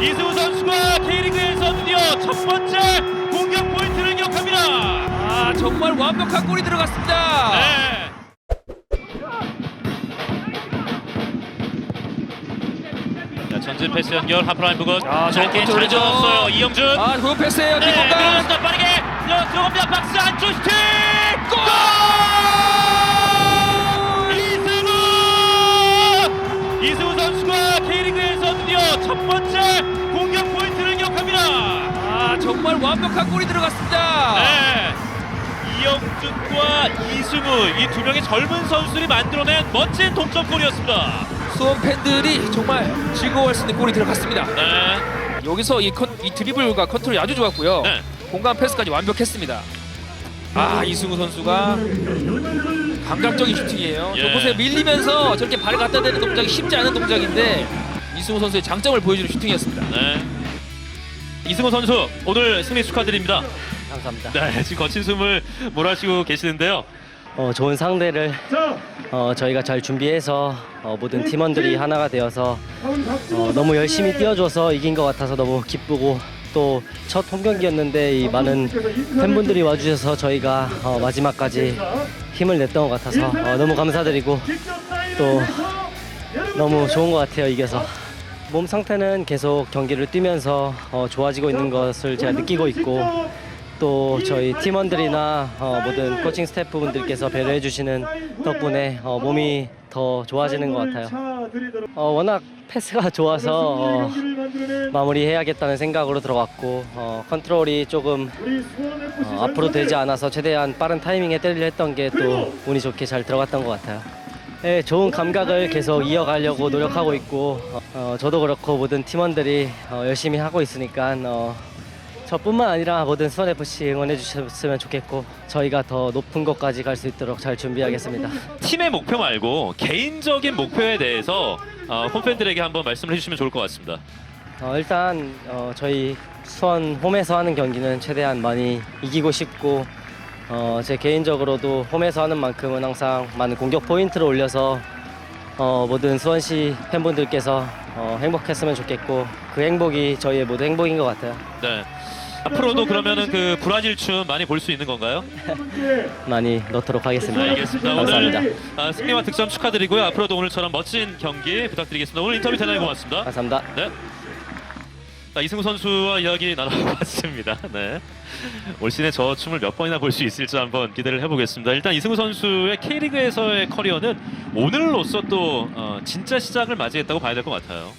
이승우 선수가 K리그에서 드디어 첫 번째 공격 포인트를 기록합니다. 아 정말 완벽한 골이 들어갔습니다. 네. 자, 전진 패스 연결 하프라인 부근 아, 좋은 짧게 잘. 잡았어요 이영준 아 좋은 패스예요. 네, 뒷공간. 들어갔습니다 빠르게 들어- 들어갑니다 박스 안쪽 슈팅 골 정말 완벽한 골이 들어갔습니다. 네. 이영준과 이승우 이 두 명의 젊은 선수들이 만들어낸 멋진 동점골이었습니다. 수원 팬들이 정말 즐거워할 수 있는 골이 들어갔습니다. 네. 여기서 이, 컨, 이 드리블과 컨트롤이 아주 좋았고요. 네. 공간 패스까지 완벽했습니다. 아 이승우 선수가 감각적인 슈팅이에요. 예. 저 보세요 밀리면서 저렇게 발을 갖다 대는 동작이 쉽지 않은 동작인데 이승우 선수의 장점을 보여주는 슈팅이었습니다. 네. 이승우 선수 오늘 승리 축하드립니다. 감사합니다. 네, 지금 거친 숨을 몰아쉬고 계시는데요. 어, 좋은 상대를 어, 저희가 잘 준비해서 어, 모든 팀원들이 하나가 되어서 어, 너무 열심히 뛰어줘서 이긴 것 같아서 너무 기쁘고 또 첫 홈경기였는데 이 많은 팬분들이 와주셔서 저희가 어, 마지막까지 힘을 냈던 것 같아서 어, 너무 감사드리고 또 너무 좋은 것 같아요 이겨서 몸 상태는 계속 경기를 뛰면서 어, 좋아지고 있는 것을 제가 느끼고 있고 또 저희 팀원들이나 어, 모든 코칭 스태프분들께서 배려해 주시는 덕분에 어, 몸이 더 좋아지는 것 같아요. 어, 워낙 패스가 좋아서 어, 마무리해야겠다는 생각으로 들어갔고 어, 컨트롤이 조금 어, 앞으로 되지 않아서 최대한 빠른 타이밍에 때리려 했던 게 또 운이 좋게 잘 들어갔던 것 같아요. 네, 좋은 감각을 계속 이어가려고 노력하고 있고 어, 저도 그렇고 모든 팀원들이 어, 열심히 하고 있으니까 어, 저뿐만 아니라 모든 수원 FC 응원해 주셨으면 좋겠고 저희가 더 높은 곳까지 갈 수 있도록 잘 준비하겠습니다. 팀의 목표 말고 개인적인 목표에 대해서 어, 홈팬들에게 한번 말씀을 해주시면 좋을 것 같습니다. 어, 일단 어, 저희 수원 홈에서 하는 경기는 최대한 많이 이기고 싶고 어, 제 개인적으로도 홈에서 하는 만큼은 항상 많은 공격 포인트를 올려서 어, 모든 수원시 팬분들께서 어, 행복했으면 좋겠고 그 행복이 저희의 모두 행복인 것 같아요. 네. 앞으로도 그러면은 그 브라질 춤 많이 볼 수 있는 건가요? 많이 넣도록 하겠습니다. 알겠습니다. 감사합니다. 아, 승리와 득점 축하드리고요. 앞으로도 오늘처럼 멋진 경기 부탁드리겠습니다. 오늘 인터뷰 대단히 고맙습니다. 감사합니다. 네. 자, 이승우 선수와 이야기 나눠봤습니다. 네. 올 시즌에 저 춤을 몇 번이나 볼 수 있을지 한번 기대를 해보겠습니다. 일단 이승우 선수의 K리그에서의 커리어는 오늘로써 또 어, 진짜 시작을 맞이했다고 봐야 될 것 같아요.